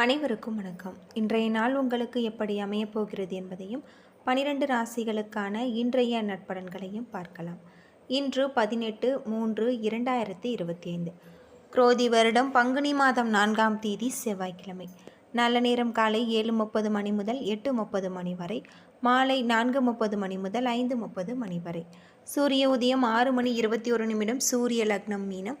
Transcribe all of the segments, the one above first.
அனைவருக்கும் வணக்கம். இன்றைய நாள் உங்களுக்கு எப்படி அமையப்போகிறது என்பதையும் பனிரெண்டு ராசிகளுக்கான இன்றைய நட்பலன்களையும் பார்க்கலாம். இன்று பதினெட்டு மூன்று இரண்டாயிரத்தி இருபத்தி ஐந்து குரோதி வருடம் பங்குனி மாதம் நான்காம் தேதி செவ்வாய்க்கிழமை. நல்ல நேரம் காலை ஏழு முப்பது மணி முதல் எட்டு முப்பது மணி வரை மாலை நான்கு முப்பது மணி முதல் ஐந்து முப்பது மணி வரை. சூரிய உதயம் ஆறு மணி இருபத்தி ஒரு நிமிடம் சூரிய லக்னம் மீனம்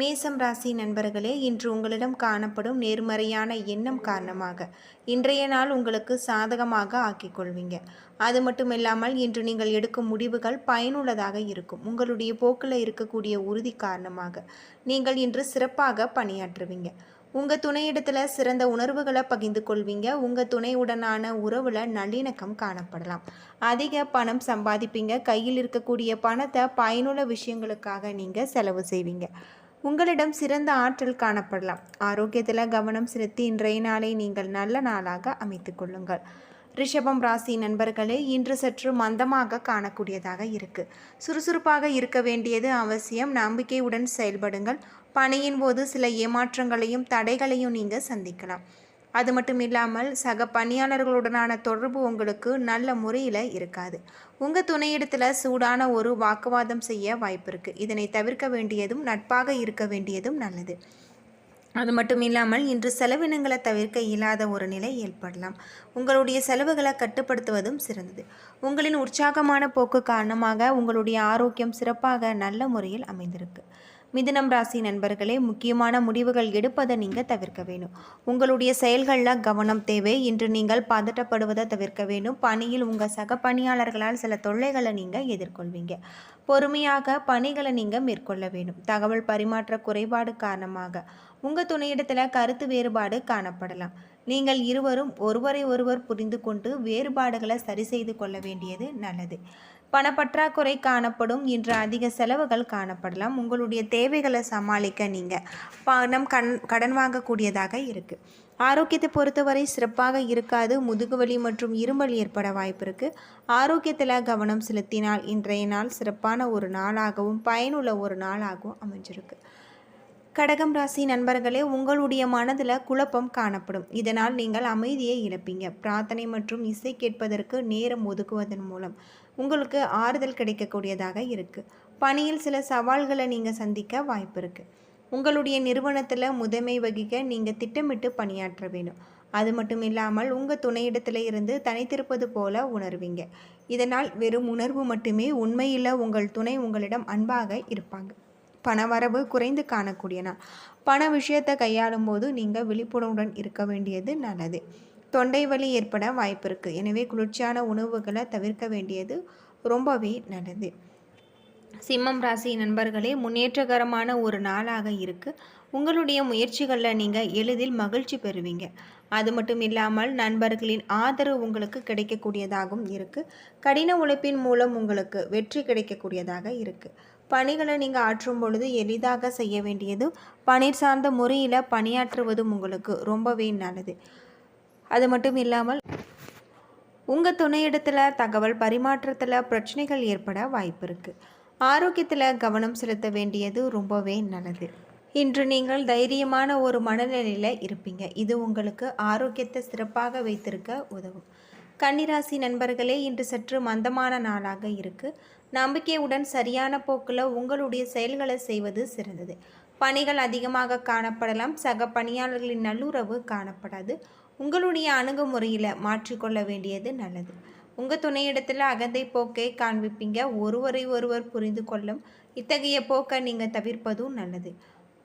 மேசம் ராசி நண்பர்களே இன்று உங்களிடம் காணப்படும் நேர்மறையான எண்ணம் காரணமாக இன்றைய நாள் உங்களுக்கு சாதகமாக ஆக்கிக் கொள்வீங்க. அது மட்டும் இல்லாமல் இன்று நீங்கள் எடுக்கும் முடிவுகள் பயனுள்ளதாக இருக்கும். உங்களுடைய போக்கில் இருக்கக்கூடிய உறுதி காரணமாக நீங்கள் இன்று சிறப்பாக பணியாற்றுவீங்க. உங்கள் துணையிடத்தில் சிறந்த உணர்வுகளை பகிர்ந்து கொள்வீங்க. உங்கள் துணையுடனான உறவில் நல்லிணக்கம் காணப்படலாம். அதிக பணம் சம்பாதிப்பீங்க. கையில் இருக்கக்கூடிய பணத்தை பயனுள்ள விஷயங்களுக்காக நீங்கள் செலவு செய்வீங்க. உங்களிடம் சிறந்த ஆற்றல் காணப்படலாம். ஆரோக்கியத்தில் கவனம் செலுத்தி இன்றைய நாளை நீங்கள் நல்ல நாளாக அமைத்து கொள்ளுங்கள். ரிஷபம் ராசி நண்பர்களே இன்று சற்று மந்தமாக காணக்கூடியதாக இருக்கு. சுறுசுறுப்பாக இருக்க வேண்டியது அவசியம். நம்பிக்கையுடன் செயல்படுங்கள். பணியின் போது சில ஏமாற்றங்களையும் தடைகளையும் நீங்கள் சந்திக்கலாம். அது மட்டும் இல்லாமல் சக பணியாளர்களுடனான தொடர்பு உங்களுக்கு நல்ல முறையில் இருக்காது. உங்கள் துணையிடத்தில் சூடான ஒரு வாக்குவாதம் செய்ய வாய்ப்பு இருக்குது இதனை தவிர்க்க வேண்டியதும் நட்பாக இருக்க வேண்டியதும் நல்லது. அது மட்டும் இல்லாமல் இன்று செலவினங்களை தவிர்க்க இயலாத ஒரு நிலை ஏற்படலாம். உங்களுடைய செலவுகளை கட்டுப்படுத்துவதும் சிறந்தது. உங்களின் உற்சாகமான போக்கு காரணமாக உங்களுடைய ஆரோக்கியம் சிறப்பாக நல்ல முறையில் அமைந்திருக்கு. மிதுனம் ராசி நண்பர்களே முக்கியமான முடிவுகள் எடுப்பதை நீங்கள் தவிர்க்க வேணும் உங்களுடைய செயல்களில் கவனம் தேவை. இன்று நீங்கள் பதட்டப்படுவதை தவிர்க்க வேணும் பணியில் உங்கள் சக பணியாளர்களால் சில தொல்லைகளை நீங்கள் எதிர்கொள்வீங்க. பொறுமையாக பணிகளை நீங்கள் மேற்கொள்ள வேண்டும். தகவல் பரிமாற்ற குறைபாடு காரணமாக உங்கள் துணையிடத்தில் கருத்து வேறுபாடு காணப்படலாம். நீங்கள் இருவரும் ஒருவரை ஒருவர் புரிந்து கொண்டு வேறுபாடுகளை சரி செய்து கொள்ள வேண்டியது நல்லது. பணப்பற்றாக்குறை காணப்படும். இன்று அதிக செலவுகள் காணப்படலாம். உங்களுடைய தேவைகளை சமாளிக்க நீங்கள் பணம் கண் கடன் வாங்கக்கூடியதாக இருக்குது ஆரோக்கியத்தை பொறுத்தவரை சிறப்பாக இருக்காது. முதுகுவலி மற்றும் இருமல் ஏற்பட வாய்ப்பு இருக்குது ஆரோக்கியத்தில் கவனம் செலுத்தினால் இன்றைய நாள் சிறப்பான ஒரு நாளாகவும் பயனுள்ள ஒரு நாளாகவும் அமைஞ்சிருக்கு. கடகம் ராசி நண்பர்களே உங்களுடைய மனதில் குழப்பம் காணப்படும். இதனால் நீங்கள் அமைதியை இழப்பீங்க. பிரார்த்தனை மற்றும் இசை கேட்பதற்கு நேரம் ஒதுக்குவதன் மூலம் உங்களுக்கு ஆறுதல் கிடைக்கக்கூடியதாக இருக்குது பணியில் சில சவால்களை நீங்கள் சந்திக்க வாய்ப்பு இருக்குது உங்களுடைய நிறுவனத்தில் முதன்மை வகிக்க நீங்கள் திட்டமிட்டு பணியாற்ற வேணும் அது மட்டும் இல்லாமல் உங்கள் துணையிடத்தில் இருந்து தனித்திருப்பது போல உணர்வீங்க. இதனால் வெறும் உணர்வு மட்டுமே உண்மையில் உங்கள் துணை உங்களிடம் அன்பாக இருப்பாங்க. பணவரவு குறைந்து காணக்கூடிய நாள் பண விஷயத்தை கையாளும் போது நீங்கள் விழிப்புணர்வுடன் இருக்க வேண்டியது நல்லது. தொண்டை வலி ஏற்பட வாய்ப்பு இருக்குது எனவே குளிர்ச்சியான உணவுகளை தவிர்க்க வேண்டியது ரொம்பவே நல்லது. சிம்மம் ராசி நண்பர்களே முன்னேற்றகரமான ஒரு நாளாக இருக்குது உங்களுடைய முயற்சிகளில் நீங்கள் எளிதில் மகிழ்ச்சி பெறுவீங்க. அது மட்டும் இல்லாமல் நண்பர்களின் ஆதரவு உங்களுக்கு கிடைக்கக்கூடியதாகவும் இருக்குது கடின உழைப்பின் மூலம் உங்களுக்கு வெற்றி கிடைக்கக்கூடியதாக இருக்குது பணிகளை நீங்கள் ஆற்றும் பொழுது எளிதாக செய்ய வேண்டியது பணிர் சார்ந்த முறையில் பணியாற்றுவதும் உங்களுக்கு ரொம்பவே நல்லது. அது மட்டும் இல்லாமல் உங்கள் துணையிடத்தில் தகவல் பரிமாற்றத்தில் பிரச்சனைகள் ஏற்பட வாய்ப்பு இருக்குது ஆரோக்கியத்தில் கவனம் செலுத்த வேண்டியது ரொம்பவே நல்லது. இன்று நீங்கள் தைரியமான ஒரு மனநிலையில் இருப்பீங்க. இது உங்களுக்கு ஆரோக்கியத்தை சிறப்பாக வைத்திருக்க உதவும். கன்னிராசி நண்பர்களே இன்று சற்று மந்தமான நாளாக இருக்குது நம்பிக்கையுடன் சரியான போக்கில் உங்களுடைய செயல்களை செய்வது சிறந்தது. பணிகள் அதிகமாக காணப்படலாம். சக பணியாளர்களின் நல்லுறவு காணப்படாது. உங்களுடைய அணுகுமுறையில் மாற்றிக்கொள்ள வேண்டியது நல்லது. உங்கள் துணையிடத்தில் அகந்தை போக்கை காண்பிப்பீங்க. ஒருவரை ஒருவர் புரிந்து கொள்ளும். இத்தகைய போக்கை நீங்கள் தவிர்ப்பதும் நல்லது.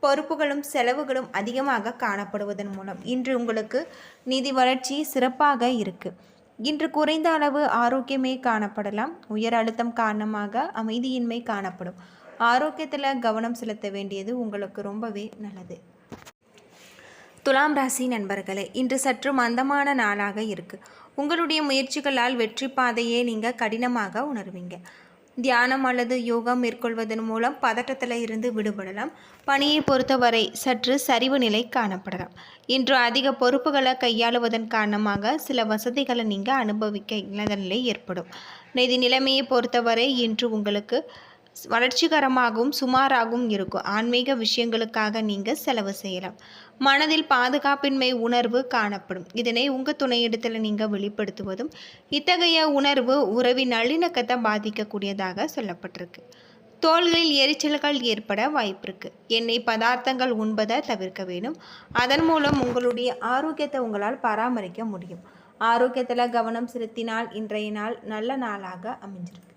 பொறுப்புகளும் செலவுகளும் அதிகமாக காணப்படுவதன் மூலம் இன்று உங்களுக்கு நிதி வளர்ச்சி சிறப்பாக இருக்குது இன்று குறைந்த அளவு ஆரோக்கியமே காணப்படலாம். உயர் அழுத்தம் காரணமாக அமைதியின்மை காணப்படும். ஆரோக்கியத்தில் கவனம் செலுத்த வேண்டியது உங்களுக்கு ரொம்பவே நல்லது. துலாம் ராசி நண்பர்களே இன்று சற்று மந்தமான நாளாக இருக்குது உங்களுடைய முயற்சிகளால் வெற்றி பாதையை நீங்கள் கடினமாக உணர்வீங்க. தியானம் அல்லது யோகா மேற்கொள்வதன் மூலம் பதட்டத்தில் இருந்து விடுபடலாம். பணியை பொறுத்தவரை சற்று சரிவு நிலை காணப்படலாம். இன்று அதிக பொறுப்புகளை கையாளுவதன் காரணமாக சில வசதிகளை நீங்கள் அனுபவிக்க இல்லாத நிலை ஏற்படும். நிதி நிலைமையை பொறுத்தவரை இன்று உங்களுக்கு வளர்ச்சிகரமாகவும் சுமாராகவும் இருக்கும். ஆன்மீக விஷயங்களுக்காக நீங்கள் செலவு செய்யலாம். மனதில் பாதுகாப்பின்மை உணர்வு காணப்படும். இதனை உங்கள் துணையிடத்தில் நீங்கள் வெளிப்படுத்துவதும் இத்தகைய உணர்வு உறவின் நல்லிணக்கத்தை பாதிக்கக்கூடியதாக சொல்லப்பட்டிருக்கு. தோள்களில் எரிச்சல்கள் ஏற்பட வாய்ப்பிருக்கு. எண்ணெய் பதார்த்தங்கள் உண்பதை தவிர்க்க வேண்டும். அதன் மூலம் உங்களுடைய ஆரோக்கியத்தை உங்களால் பராமரிக்க முடியும். ஆரோக்கியத்தில் கவனம் செலுத்தினால் இன்றைய நாள் நல்ல நாளாக அமைஞ்சிருக்கு.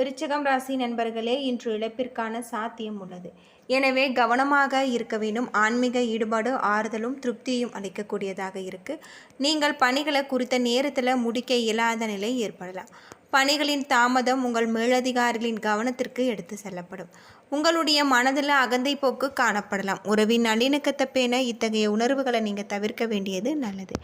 விருச்சகம் ராசி நண்பர்களே இன்று இழப்பிற்கான சாத்தியம் உள்ளது. எனவே கவனமாக இருக்க வேண்டும். ஆன்மீக ஈடுபாடு ஆறுதலும் திருப்தியும் அளிக்கக்கூடியதாக இருக்குது நீங்கள் பணிகளை குறித்த நேரத்தில் முடிக்க இயலாத நிலை ஏற்படலாம். பணிகளின் தாமதம் உங்கள் மேலதிகாரிகளின் கவனத்திற்கு எடுத்து செல்லப்படும். உங்களுடைய மனதில் அகந்தை போக்கு காணப்படலாம். உறவின் நல்லிணக்கத்தை பேண இத்தகைய உணர்வுகளை நீங்கள் தவிர்க்க வேண்டியது நல்லது.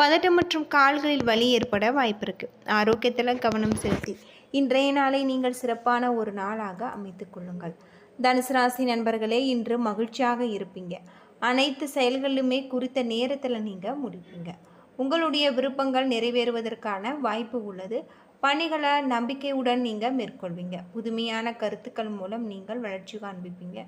பதட்டம் மற்றும் கால்களில் வலி ஏற்பட வாய்ப்பு இருக்குது ஆரோக்கியத்தில் கவனம் செலுத்தி இன்றைய நாளை நீங்கள் சிறப்பான ஒரு நாளாக அமைத்து கொள்ளுங்கள். தனுசு ராசி நண்பர்களே இன்று மகிழ்ச்சியாக இருப்பீங்க. அனைத்து செயல்களுமே குறித்த நேரத்தில் நீங்கள் முடிப்பீங்க. உங்களுடைய விருப்பங்கள் நிறைவேறுவதற்கான வாய்ப்பு உள்ளது. பணிகளை நம்பிக்கையுடன் நீங்கள் மேற்கொள்வீங்க. புதுமையான கருத்துக்கள் மூலம் நீங்கள் வளர்ச்சி காண்பிப்பீங்க.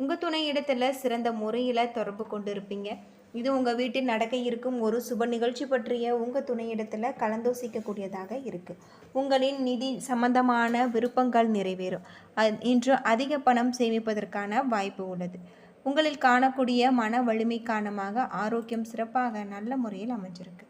உங்கள் துணை இடத்துல சிறந்த முறையில் தொடர்பு கொண்டு இருப்பீங்க இது உங்கள் வீட்டில் நடக்க இருக்கும் ஒரு சுப நிகழ்ச்சி பற்றிய உங்கள் துணையிடத்தில் கலந்தோசிக்கக்கூடியதாக இருக்குது உங்களின் நிதி சம்பந்தமான விருப்பங்கள் நிறைவேறும். இன்று அதிக பணம் சேமிப்பதற்கான வாய்ப்பு உள்ளது. உங்களில் காணக்கூடிய மன வலிமை காரணமாக ஆரோக்கியம் சிறப்பாக நல்ல முறையில் அமைஞ்சிருக்கு.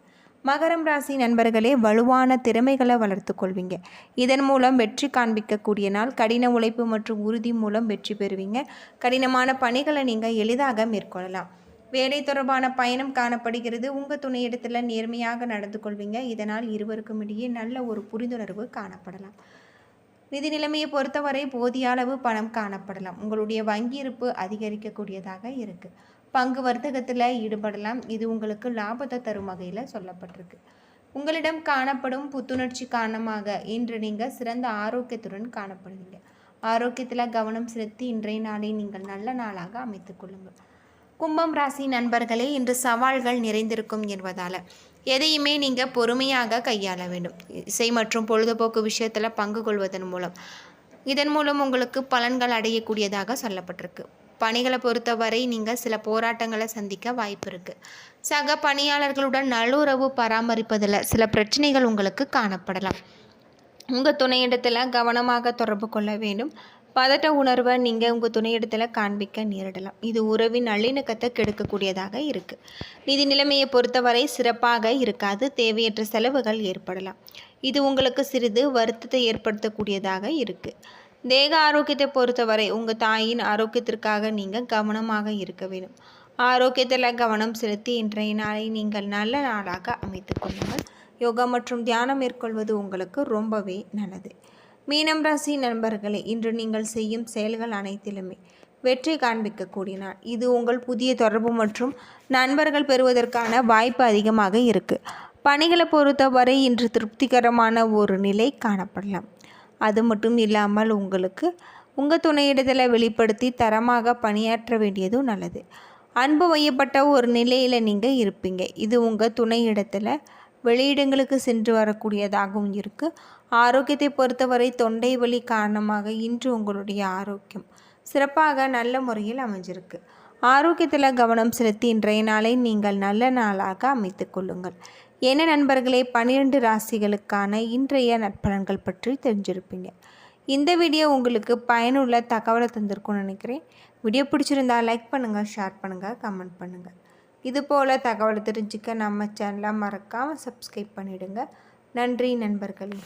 மகரம் ராசி நண்பர்களே வலுவான திறமைகளை வளர்த்து கொள்வீங்க. இதன் மூலம் வெற்றி காண்பிக்கக்கூடிய நாள் கடின உழைப்பு மற்றும் உறுதி மூலம் வெற்றி பெறுவீங்க. கடினமான பணிகளை நீங்கள் எளிதாக மேற்கொள்ளலாம். வேலை தொடர்பான பயணம் காணப்படுகிறது. உங்கள் துணையிடத்தில் நேர்மையாக நடந்து கொள்வீங்க. இதனால் இருவருக்கும் இடையே நல்ல ஒரு புரிந்துணர்வு காணப்படலாம். நிதி நிலைமையை பொறுத்தவரை போதிய அளவு பணம் காணப்படலாம். உங்களுடைய வங்கி இருப்பு அதிகரிக்கக்கூடியதாக இருக்குது பங்கு வர்த்தகத்தில் ஈடுபடலாம். இது உங்களுக்கு லாபத்தை தரும் வகையில் சொல்லப்பட்டிருக்கு. உங்களிடம் காணப்படும் புத்துணர்ச்சி காரணமாக இன்று நீங்கள் சிறந்த ஆரோக்கியத்துடன் காணப்படுவீங்க. ஆரோக்கியத்தில் கவனம் செலுத்தி இன்றைய நாளை நீங்கள் நல்ல நாளாக அமைத்துக் கொள்ளுங்கள். கும்பம் ராசி நண்பர்களே இன்று சவால்கள் நிறைந்திருக்கும் என்பதால் எதையுமே நீங்கள் பொறுமையாக கையாள வேண்டும். இசை மற்றும் பொழுதுபோக்கு விஷயத்தில் பங்கு கொள்வதன் மூலம். இதன் மூலம் உங்களுக்கு பலன்கள் அடையக்கூடியதாக சொல்லப்பட்டிருக்கு. பணிகளை பொறுத்தவரை நீங்கள் சில போராட்டங்களை சந்திக்க வாய்ப்பு இருக்குது சக பணியாளர்களுடன் நல்லுறவு பராமரிப்பதில் சில பிரச்சனைகள் உங்களுக்கு காணப்படலாம். உங்கள் துணையிடத்தில் கவனமாக தொடர்பு கொள்ள வேண்டும். பதட்ட உணர்வை நீங்கள் உங்கள் துணையிடத்தில் காண்பிக்க நேரிடலாம். இது உறவின் நல்லிணக்கத்தை கெடுக்கக்கூடியதாக இருக்குது நிதி நிலைமையை பொறுத்தவரை சிறப்பாக இருக்காது. தேவையற்ற செலவுகள் ஏற்படலாம். இது உங்களுக்கு சிறிது வருத்தத்தை ஏற்படுத்தக்கூடியதாக இருக்குது தேக ஆரோக்கியத்தை பொறுத்தவரை உங்கள் தாயின் ஆரோக்கியத்திற்காக நீங்கள் கவனமாக இருக்க வேண்டும். ஆரோக்கியத்தில் கவனம் செலுத்தி இன்றைய நாளை நீங்கள் நல்ல நாளாக அமைத்து கொள்ளுங்கள். யோகா மற்றும் தியானம் மேற்கொள்வது உங்களுக்கு ரொம்பவே நல்லது. மீனம் ராசி நண்பர்களே இன்று நீங்கள் செய்யும் செயல்கள் அனைத்திலுமே வெற்றி காண்பிக்கக்கூடிய நாள் இது உங்கள் புதிய தொடர்பு மற்றும் நண்பர்கள் பெறுவதற்கான வாய்ப்பு அதிகமாக இருக்குது பணிகளை பொறுத்தவரை இன்று திருப்திகரமான ஒரு நிலை காணப்படலாம். அது மட்டும் இல்லாமல் உங்களுக்கு உங்கள் துணையிடத்தில் வெளிப்படுத்தி தரமாக பணியாற்ற வேண்டியதும் நல்லது. அன்பு வையப்பட்ட ஒரு நிலையில் நீங்கள் இருப்பீங்க. இது உங்கள் துணையிடத்தில் வெளியிடங்களுக்கு சென்று வரக்கூடியதாகவும் இருக்குது ஆரோக்கியத்தை பொறுத்தவரை தொண்டை வலி காரணமாக இன்று உங்களுடைய ஆரோக்கியம் சிறப்பாக நல்ல முறையில் அமைஞ்சிருக்கு. ஆரோக்கியத்தில் கவனம் செலுத்தி இன்றைய நாளை நீங்கள் நல்ல நாளாக அமைத்து கொள்ளுங்கள். என்ன நண்பர்களே பன்னிரெண்டு ராசிகளுக்கான இன்றைய நற்பலன்கள் பற்றி தெரிஞ்சிருப்பீங்க. இந்த வீடியோ உங்களுக்கு பயனுள்ள தகவலை தந்திருக்கும்னு நினைக்கிறேன். வீடியோ பிடிச்சிருந்தா லைக் பண்ணுங்கள் ஷேர் பண்ணுங்கள் கமெண்ட் பண்ணுங்கள் இது போல் தகவலை தெரிஞ்சுக்க நம்ம சேனலை மறக்காமல் சப்ஸ்கிரைப் பண்ணிவிடுங்க நன்றி நண்பர்களே.